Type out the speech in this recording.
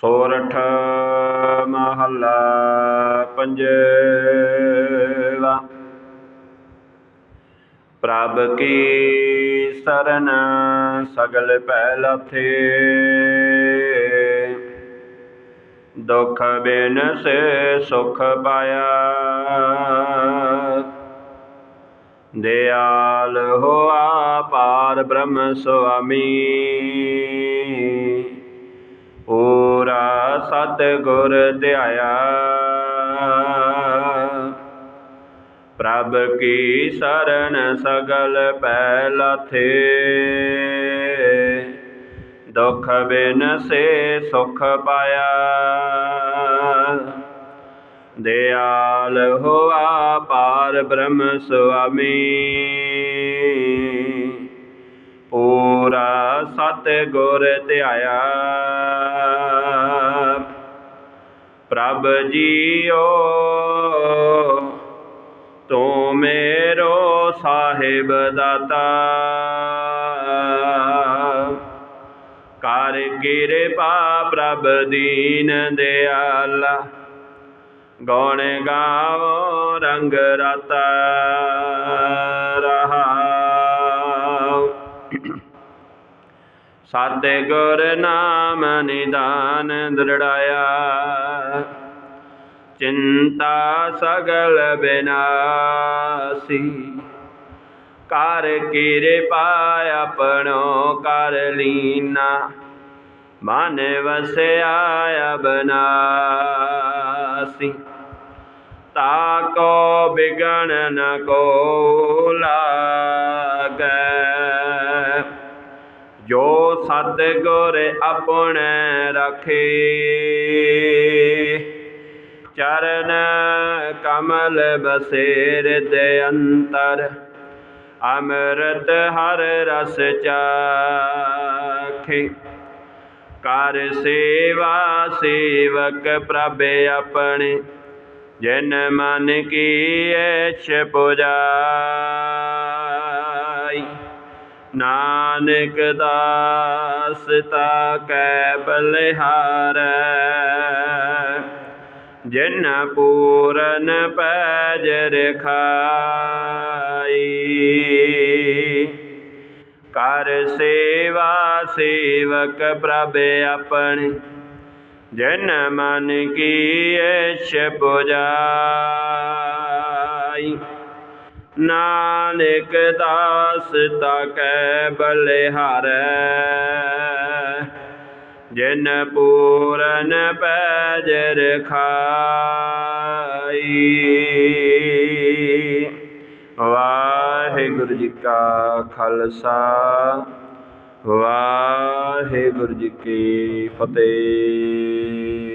ਸੋਰਠ ਮਹੱਲਾ ਪੰਜਵਾ। ਪ੍ਰਭ ਕੀ ਸਰਨ ਸਗਲ ਭੈ ਲਾਥੇ ਦੁਖ ਬਿਨ ਸੇ ਸੁਖ ਪਾਇਆ। ਦਿਆਲ ਹੋਆ ਪਾਰ ਬ੍ਰਹਮ ਸੁਆਮੀ। ਸਤ ਗੁਰ ਧਿਆਇਆ। ਪ੍ਰਭ ਕੀ ਸਰਨ ਸਗਲ ਪੈ ਲਾਥੇ ਦੁਖ ਬਿਨ ਸੇ ਸੁਖ ਪਾਇਆ। ਦਿਆਲ ਹੋਆ ਪਾਰ ਬ੍ਰਹਮ ਸੁਆਮੀ। ਪੂਰਾ ਸਤ ਗੁਰ ਧਿਆਇਆ। ਪ੍ਰਭ ਜੀਓ, ਤੂੰ ਮੇਰੋ ਸਾਹਿਬ ਦਾਤਾ। ਕਰ ਕਿਰਪਾ ਪ੍ਰਭ ਦੀਨ ਦਿਆਲਾ। ਗੌਣ ਗਾਵੋ, ਰੰਗ ਰਤਾ ਰਹਾਉ ਸਤਿਗੁਰ ਨਾਮ ਨਿਦਾਨ ਦ੍ਰਿੜਾਇਆ। ਚਿੰਤਾ ਸਗਲ ਬਿਨਾਸੀ। ਕਰ ਕਿਰਪਾ ਆਪਣੋ ਕਰ ਲੀਨਾ। ਮਨ ਵਸਿਆ ਅਬਨਾਸੀ। ਤਾਕੋ ਬਿਗਣ ਨ ਕੋ ਲਾਗੈ। ਜੋ ਸਤਿਗੁਰ ਆਪਣੇ ਰਖੇ। ਚਰਨ ਕਮਲ ਬਸੇਰ ਦੇ ਅੰਤਰ, ਅੰਮ੍ਰਿਤ ਹਰ ਰਸ ਚਾਖੇ। ਕਰ ਸੇਵਾ ਸੇਵਕ ਪ੍ਰਭ ਆਪਣੇ, ਜਿਨ ਮਨ ਕੀ ਐਛ ਪੁਜਾਈ। ਨਾਨਕ ਦਾਸ ਤਾ ਕੈ ਬਲਿਹਾਰੈ। ਜਿਨ ਪੂਰਨ ਪੈਜ ਰਖਾਈ ਕਰ ਸੇਵਾ ਸੇਵਕ ਪ੍ਰਭ ਆਪਣੇ। ਜਨ ਮਨ ਕੀ ਐਛ ਪੁਜਾਈ ਨਾਨਕ ਦਾਸ ਤਾਕੈ ਬਲਿਹਾਰੈ। ਜਿਨ ਪੂਰਨ ਪੈਜ ਰਖਾਈ ਵਾਹਿਗੁਰੂ ਜੀ ਕਾ ਖਾਲਸਾ, ਵਾਹਿਗੁਰੂ ਜੀ ਕੀ ਫਤਿਹ।